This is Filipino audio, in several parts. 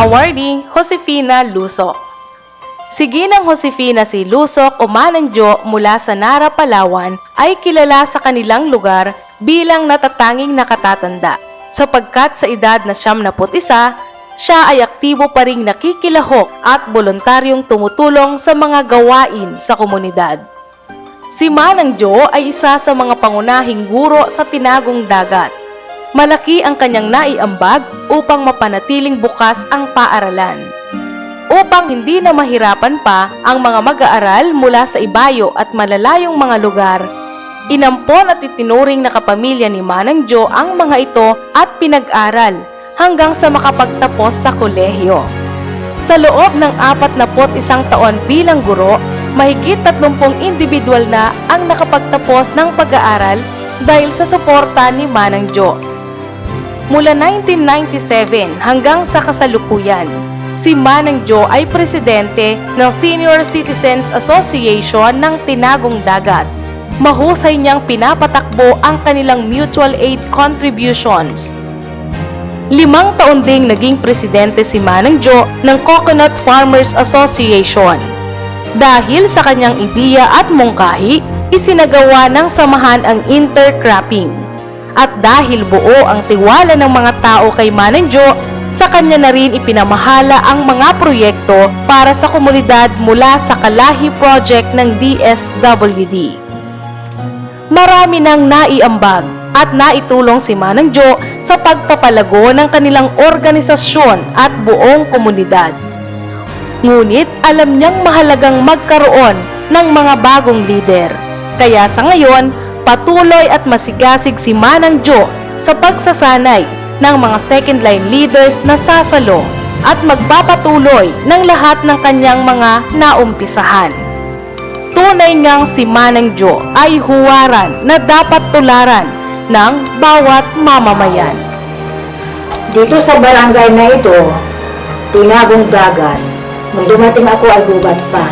Awardee Josefina Lusok Si Ginang Josefina si Lusok o Manangjo mula sa Nara, Palawan ay kilala sa kanilang lugar bilang natatanging nakatatanda sapagkat sa edad na siyam na isa, siya ay aktibo pa ring nakikilahok at voluntaryong tumutulong sa mga gawain sa komunidad. Si Manang Jo ay isa sa mga pangunahing guro sa tinagong dagat. Malaki ang kanyang naiambag upang mapanatiling bukas ang paaralan. Upang hindi na mahirapan pa ang mga mag-aaral mula sa ibayo at malalayong mga lugar, inampon at itinuring na kapamilya ni Manang Jo ang mga ito at pinag-aral hanggang sa makapagtapos sa kolehiyo. Sa loob ng 41 taon bilang guro, mahigit 30 individual na ang nakapagtapos ng pag-aaral dahil sa suporta ni Manang Jo. Mula 1997 hanggang sa kasalukuyan, si Manang Jo ay presidente ng Senior Citizens Association ng Tinagong Dagat. Mahusay niyang pinapatakbo ang kanilang mutual aid contributions Limang taon ding naging presidente si Manang Jo ng Coconut Farmers Association. Dahil sa kanyang ideya at mungkahi, isinagawa ng samahan ang intercropping. At dahil buo ang tiwala ng mga tao kay Manang Jo, sa kanya na rin ipinamahala ang mga proyekto para sa komunidad mula sa Kalahi Project ng DSWD. Marami nang naiambag at naitulong si Manang Jo sa pagpapalago ng kanilang organisasyon at buong komunidad. Ngunit alam niyang mahalagang magkaroon ng mga bagong lider. Kaya sa ngayon, patuloy at masigasig si Manang Jo sa pagsasanay ng mga second line leaders na sasalo at magpapatuloy ng lahat ng kanyang mga naumpisahan. Tunay ngang si Manang Jo ay huwaran na dapat tularan ng bawat mamamayan. Dito sa barangay na ito, tinagong dagat, nung dumating ako ay gubat pa.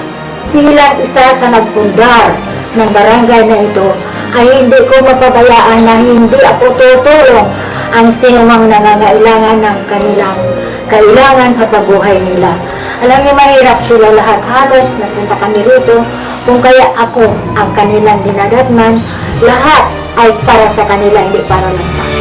Bilang isa sa nagpundar ng barangay na ito, ay hindi ko mapabayaan na hindi ako tutulong ang sinumang nangangailangan ng kanilang kailangan sa pagbuhay nila. Alam niyo, mahirap sila lahat. Halos nagpunta kami rito. Kung kaya ako ang kanilang dinadatnan, lahat ay para sa kanila, hindi para lang sa akin.